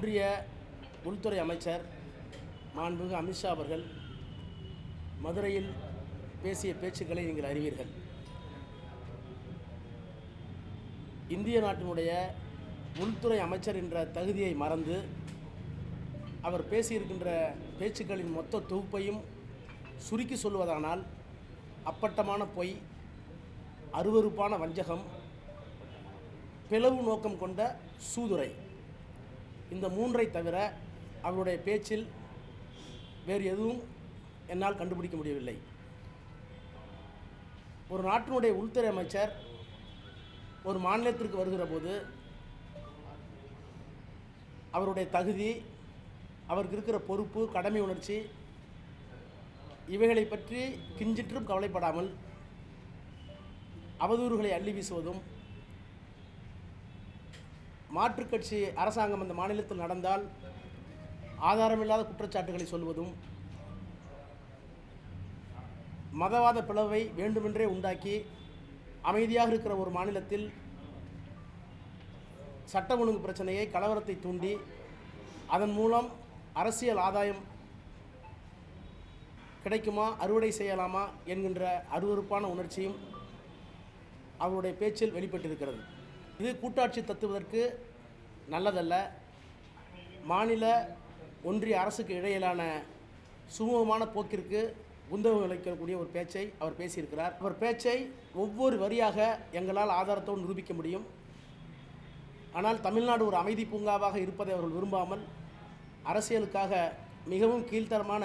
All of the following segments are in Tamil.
ஒன்றிய உள்துறை அமைச்சர் மாண்புமிகு அமித்ஷா அவர்கள் மதுரையில் பேசிய பேச்சுக்களை நீங்கள் அறிவீர்கள். இந்திய நாட்டினுடைய உள்துறை அமைச்சர் என்ற தகுதியை மறந்து அவர் பேசியிருக்கின்ற பேச்சுக்களின் மொத்த தொகுப்பையும் சுருக்கி சொல்வதானால் அப்பட்டமான பொய் அருவருப்பான வஞ்சகம் பிளவு நோக்கம் கொண்ட சூதுரை. இந்த மூன்றை தவிர அவருடைய பேச்சில் வேறு எதுவும் என்னால் கண்டுபிடிக்க முடியவில்லை. ஒரு நாட்டினுடைய உள்துறை அமைச்சர் ஒரு மாநிலத்திற்கு வருகிற போது அவருடைய தகுதி அவருக்கு இருக்கிற பொறுப்பு கடமை உணர்ச்சி இவைகளை பற்றி கிஞ்சிற்றும் கவலைப்படாமல் அவதூறுகளை அள்ளி வீசுவதும் மாற்றுக் கட்சி அரசாங்கம் அந்த மாநிலத்தில் நடந்தால் ஆதாரமில்லாத குற்றச்சாட்டுகளை சொல்வதும் மதவாத பிளவை வேண்டுமென்றே உண்டாக்கி அமைதியாக இருக்கிற ஒரு மாநிலத்தில் சட்ட ஒழுங்கு பிரச்சனையை கலவரத்தை தூண்டி அதன் மூலம் அரசியல் ஆதாயம் கிடைக்குமா அறுவடை செய்யலாமா என்கின்ற அருவருப்பான உணர்ச்சியும் அவருடைய பேச்சில் வெளிப்பட்டிருக்கிறது. இது கூட்டாட்சி தத்துவதற்கு நல்லதல்ல. மாநில ஒன்றிய அரசுக்கு இடையிலான சுமூகமான போக்கிற்கு உந்தகம் விளைக்கக்கூடிய ஒரு பேச்சை அவர் பேசியிருக்கிறார். அவர் பேச்சை ஒவ்வொரு வரியாக எங்களால் ஆதாரத்தோடு நிரூபிக்க முடியும். ஆனால் தமிழ்நாடு ஒரு அமைதி பூங்காவாக இருப்பதை அவர்கள் விரும்பாமல் அரசியலுக்காக மிகவும் கீழ்த்தரமான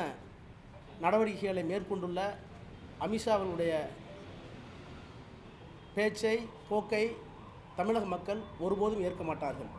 நடவடிக்கைகளை மேற்கொண்டுள்ள அமித்ஷா அவர்களுடைய பேச்சை போக்கை தமிழக மக்கள் ஒருபோதும் ஏற்க மாட்டார்கள்.